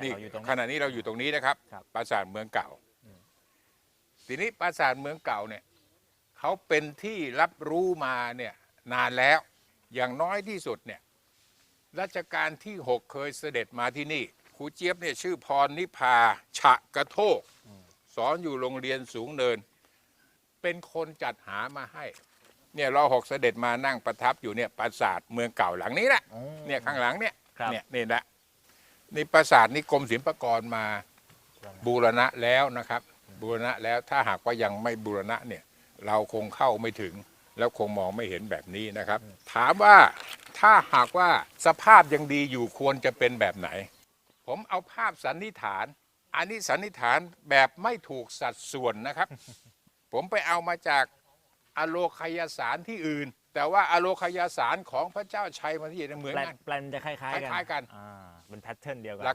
เนี่ยนี่เราอยู่ตรงขณะนี้เราอยู่ตรงนี้นะครับ ครับ ปราสาทเมืองเก่าอืมทีนี้ปราสาทเมืองเก่าเนี่ยเขาเป็นที่รับรู้มาเนี่ยนานแล้ว อย่างน้อยที่สุดเนี่ยรัชกาลที่หกเคยเสด็จมาที่นี่ครูเจี๊ยบเนี่ยชื่อพรนิพาฉะกระโทก สอนอยู่โรงเรียนสูงเนิน เป็นคนจัดหามาให้ เนี่ยรอหกเสด็จมานั่งประทับอยู่เนี่ยปราสาทเมืองเก่าหลังนี้แหละอืมเนี่ยข้างหลังเนี่ย ครับ เนี่ยนี่แหละ นี่ปราสาทนี่กรมศิลปากรมาบูรณะแล้วนะครับ บูรณะแล้วถ้าหากว่ายังไม่บูรณะเนี่ย เราคงเข้าไม่ถึง แล้วคงมองไม่เห็นแบบนี้นะครับ ถามว่าถ้าหากว่าสภาพยังดีอยู่ควรจะเป็นแบบไหน ผมเอาภาพสันนิษฐาน อันนี้สันนิษฐานแบบไม่ถูกสัดส่วนนะครับ ผมไปเอามาจากอโลคยสารที่อื่น แต่ว่าอโลคยสารของพระเจ้าชัยมาที่เหมือนแปลนกันแปลนจะคล้ายๆกันคล้ายๆกัน อ่าเป็นแพทเทิร์นเดียวกัน